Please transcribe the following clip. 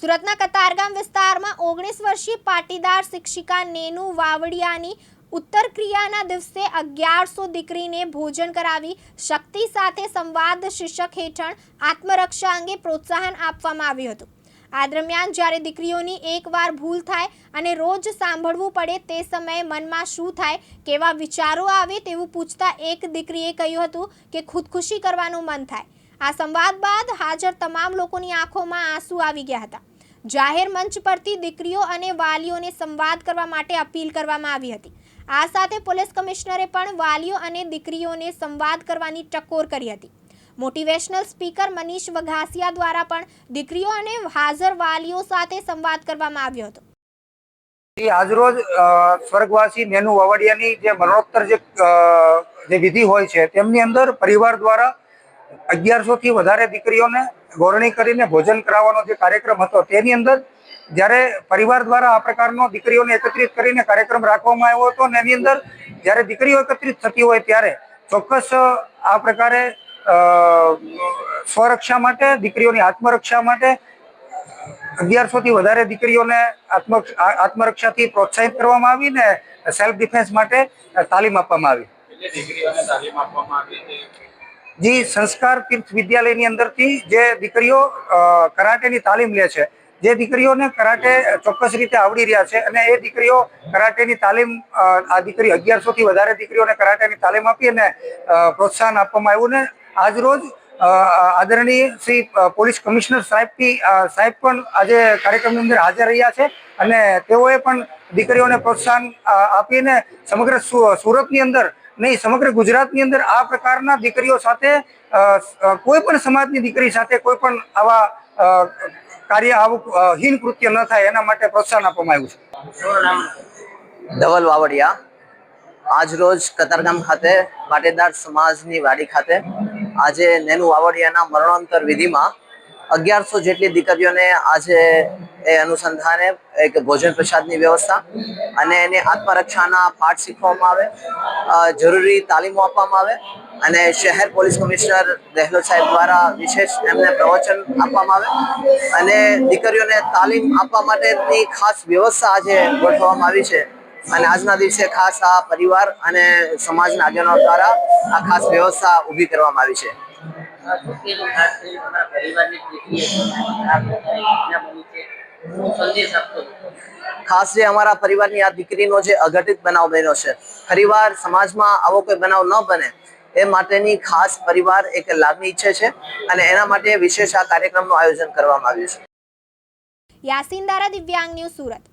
સુરતના કતારગામ વિસ્તારમાં ઓગણીસ વર્ષીય પાટીદાર શિક્ષિકા નેનુ વાવડિયાની ઉત્તર ક્રિયાના દિવસે અગિયારસો દીકરીને ભોજન કરાવી શક્તિ સાથે સંવાદ શીર્ષક હેઠળ આત્મરક્ષા અંગે પ્રોત્સાહન આપવામાં આવ્યું હતું. આ દરમિયાન જ્યારે દીકરીઓની એકવાર ભૂલ થાય અને રોજ સાંભળવું પડે તે સમયે મનમાં શું થાય, કેવા વિચારો આવે તેવું પૂછતા એક દીકરીએ કહ્યું હતું કે ખુદકુશી કરવાનું મન થાય. આ સંવાદ બાદ હાજર તમામ લોકોની આંખોમાં આંસુ આવી ગયા હતા. જાહેર મંચ પરથી દીકરીઓ અને વાલીઓને સંવાદ કરવા માટે અપીલ કરવામાં આવી હતી. આ સાથે પોલીસ કમિશનરે પણ વાલીઓ અને દીકરીઓને સંવાદ કરવાની ટકોર કરી હતી. મોટિવેશનલ સ્પીકર મનીષ વઘાસિયા દ્વારા પણ દીકરીઓ અને હાજર વાલીઓ સાથે સંવાદ કરવામાં આવ્યો હતો. આજરોજ સ્વર્ગવાસી નેનુ વાવડિયાની જે મરણોત્તર જે વિધિ હોય છે, તેમની અંદર પરિવાર દ્વારા અગિયારસો થી વધારે દીકરીઓને ગોરણી કરીને ભોજન કરાવવાનો જે કાર્યક્રમ હતો, તેની અંદર જ્યારે પરિવાર દ્વારા આ પ્રકારનો દીકરીઓને એકત્રિત કરીને કાર્યક્રમ રાખવામાં આવ્યો હતો અને એની અંદર જ્યારે દીકરીઓ એકત્રિત થતી હોય ત્યારે ચોક્કસ આ પ્રકારે સ્વરક્ષા માટે, દીકરીઓની આત્મરક્ષા માટે અગિયારસો થી વધારે દીકરીઓને આત્મ, આત્મરક્ષાથી પ્રોત્સાહિત કરવામાં આવી ને સેલ્ફ ડિફેન્સ માટે તાલીમ આપવામાં આવી. જી, સંસ્કાર તીર્થ વિદ્યાલયની અંદરથી જે દીકરીઓ કરાટેની તાલીમ લે છે, જે દીકરીઓને કરાટે ચોક્કસ રીતે આવડી રહ્યા છે અને એ દીકરીઓ કરાટેની તાલીમ આ દીકરી અગિયારસો થી વધારે દીકરીઓને કરાટેની તાલીમ આપી અને પ્રોત્સાહન આપવામાં આવ્યું ને આજરોજ આદરણીય શ્રી પોલીસ કમિશનર સાહેબથી સાહેબ પણ આજે કાર્યક્રમની અંદર હાજર રહ્યા છે અને તેઓએ પણ દીકરીઓને પ્રોત્સાહન આપીને સમગ્ર સુરતની અંદર નહીં સમગ્ર ગુજરાતની અંદર આ પ્રકારના દીકરીઓ સાથે કોઈ પણ સમાજની દીકરી સાથે કોઈ પણ આવા કાર્ય આવું હીન કૃત્ય ન થાય એના માટે પ્રોત્સાહન આપવામાં આવ્યું છે. ધવલ વાવડિયા. આજ રોજ કતારગામ ખાતે પાટીદાર સમાજની વાડી ખાતે આજે નેનુ વાવડિયાના મરણોત્તર વિધિમાં અગિયારસો જેટલી દીકરીઓને આજે એ અનુસંધાને એક ભોજન પ્રસાદની વ્યવસ્થા અને એને આત્મરક્ષાના પાઠ શીખવવામાં આવે જરૂરી તાલીમો આપવામાં આવે અને શહેર પોલીસ કમિશનર દહેલોત સાહેબ દ્વારા વિશેષ એમને પ્રવચન આપવામાં આવે અને દીકરીઓને તાલીમ આપવા માટેની ખાસ વ્યવસ્થા આજે ગોઠવવામાં આવી છે. અને આજના દિવસે ખાસ આ પરિવાર અને સમાજના આગેવાનો દ્વારા આ ખાસ વ્યવસ્થા ઊભી કરવામાં આવી છે. પરિવારની સંદેશ આપશો ખાસ જે અમારા પરિવારની આ દીકરીનો જે અઘટિત બનાવ બન્યો છે પરિવાર સમાજમાં આવો કોઈ બનાવ ન બને એ માટેની ખાસ પરિવાર એક લાગણી ઈચ્છે છે અને એના માટે વિશેષ આ કાર્યક્રમનું આયોજન કરવામાં આવ્યું છે. યાસીન દારા દિવ્યાંગ ન્યૂઝ સુરત.